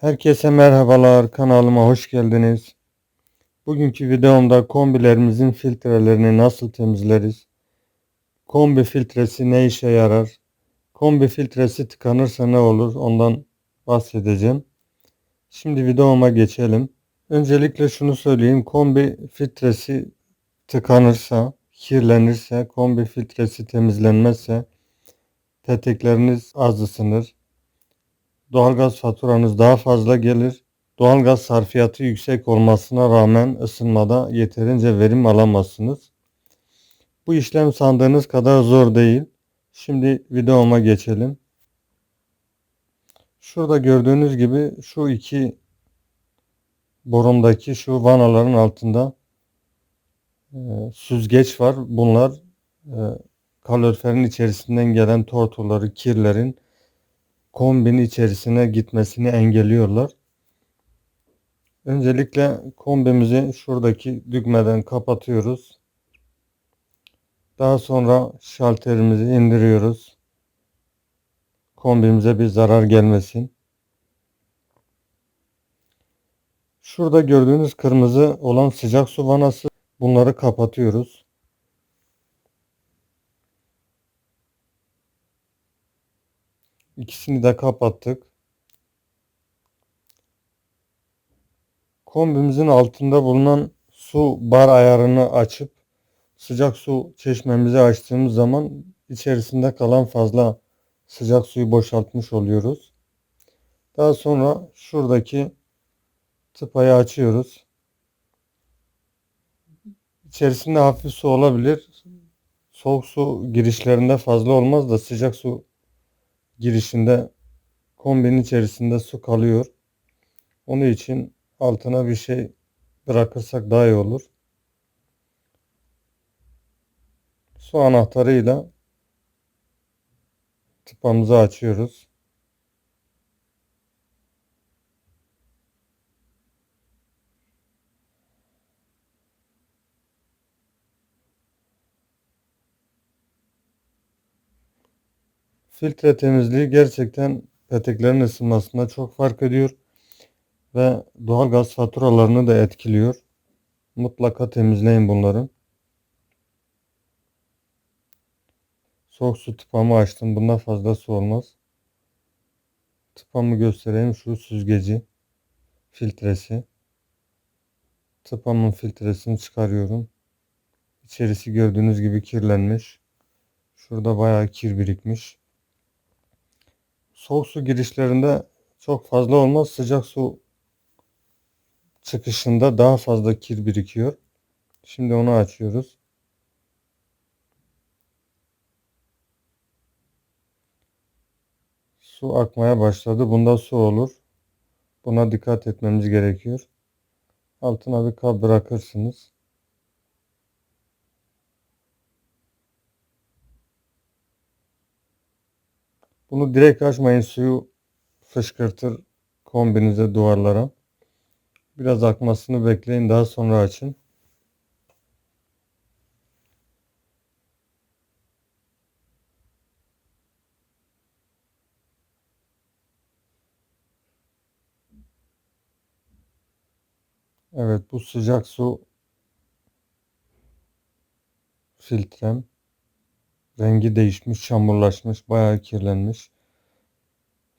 Herkese merhabalar kanalıma hoş geldiniz. Bugünkü videomda kombilerimizin filtrelerini nasıl temizleriz? Kombi filtresi ne işe yarar? Kombi filtresi tıkanırsa ne olur? Ondan bahsedeceğim. Şimdi videoma geçelim. Öncelikle şunu söyleyeyim. Kombi filtresi tıkanırsa, kirlenirse, kombi filtresi temizlenmezse petekleriniz az ısınır doğalgaz faturanız daha fazla gelir. Doğalgaz sarfiyatı yüksek olmasına rağmen ısınmada yeterince verim alamazsınız. Bu işlem sandığınız kadar zor değil. Şimdi videoma geçelim. Şurada gördüğünüz gibi şu iki borumdaki şu vanaların altında e, süzgeç var. Bunlar e, kaloriferin içerisinden gelen tortuları, kirlerin kombinin içerisine gitmesini engelliyorlar. Öncelikle kombimizi şuradaki düğmeden kapatıyoruz. Daha sonra şalterimizi indiriyoruz. Kombimize bir zarar gelmesin. Şurada gördüğünüz kırmızı olan sıcak su vanası bunları kapatıyoruz. İkisini de kapattık. Kombimizin altında bulunan su bar ayarını açıp sıcak su çeşmemizi açtığımız zaman içerisinde kalan fazla sıcak suyu boşaltmış oluyoruz. Daha sonra şuradaki tıpayı açıyoruz. İçerisinde hafif su olabilir. Soğuk su girişlerinde fazla olmaz da sıcak su girişinde kombinin içerisinde su kalıyor. Onun için altına bir şey bırakırsak daha iyi olur. Su anahtarıyla tıpamızı açıyoruz. Filtre temizliği gerçekten peteklerin ısınmasında çok fark ediyor ve doğal gaz faturalarını da etkiliyor. Mutlaka temizleyin bunları. Soğuk su tıpamı açtım. Bundan fazla su olmaz. Tıpamı göstereyim. Şu süzgeci filtresi. Tıpamın filtresini çıkarıyorum. İçerisi gördüğünüz gibi kirlenmiş. Şurada bayağı kir birikmiş. Soğuk su girişlerinde çok fazla olmaz. Sıcak su çıkışında daha fazla kir birikiyor. Şimdi onu açıyoruz. Su akmaya başladı. Bunda su olur. Buna dikkat etmemiz gerekiyor. Altına bir kap bırakırsınız. Bunu direkt açmayın. Suyu fışkırtır kombinize duvarlara. Biraz akmasını bekleyin. Daha sonra açın. Evet bu sıcak su filtrem. Rengi değişmiş, çamurlaşmış, bayağı kirlenmiş.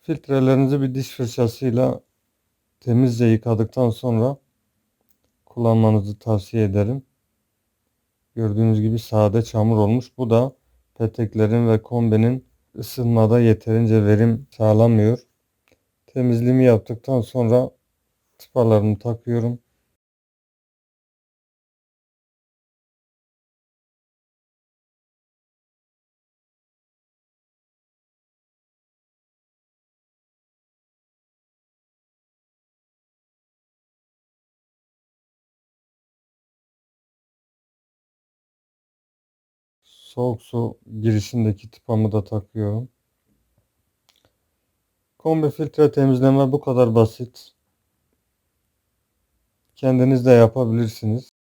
Filtrelerinizi bir diş fırçasıyla temizce yıkadıktan sonra kullanmanızı tavsiye ederim. Gördüğünüz gibi sade çamur olmuş. Bu da peteklerin ve kombinin ısınmada yeterince verim sağlamıyor. Temizliğimi yaptıktan sonra tıpalarını takıyorum. Soğuk su girişindeki tıpamı da takıyorum. Kombi filtre temizleme bu kadar basit. Kendiniz de yapabilirsiniz.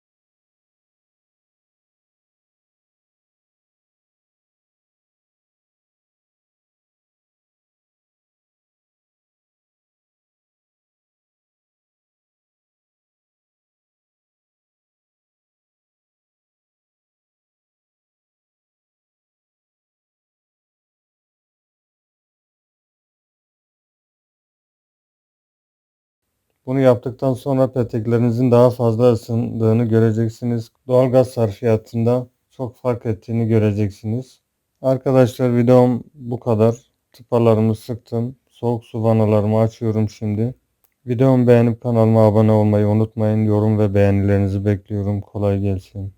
Bunu yaptıktan sonra peteklerinizin daha fazla ısındığını göreceksiniz. Doğalgaz sarfiyatında çok fark ettiğini göreceksiniz. Arkadaşlar videom bu kadar. Tıpalarımı sıktım. Soğuk su vanalarımı açıyorum şimdi. Videomu beğenip kanalıma abone olmayı unutmayın. Yorum ve beğenilerinizi bekliyorum. Kolay gelsin.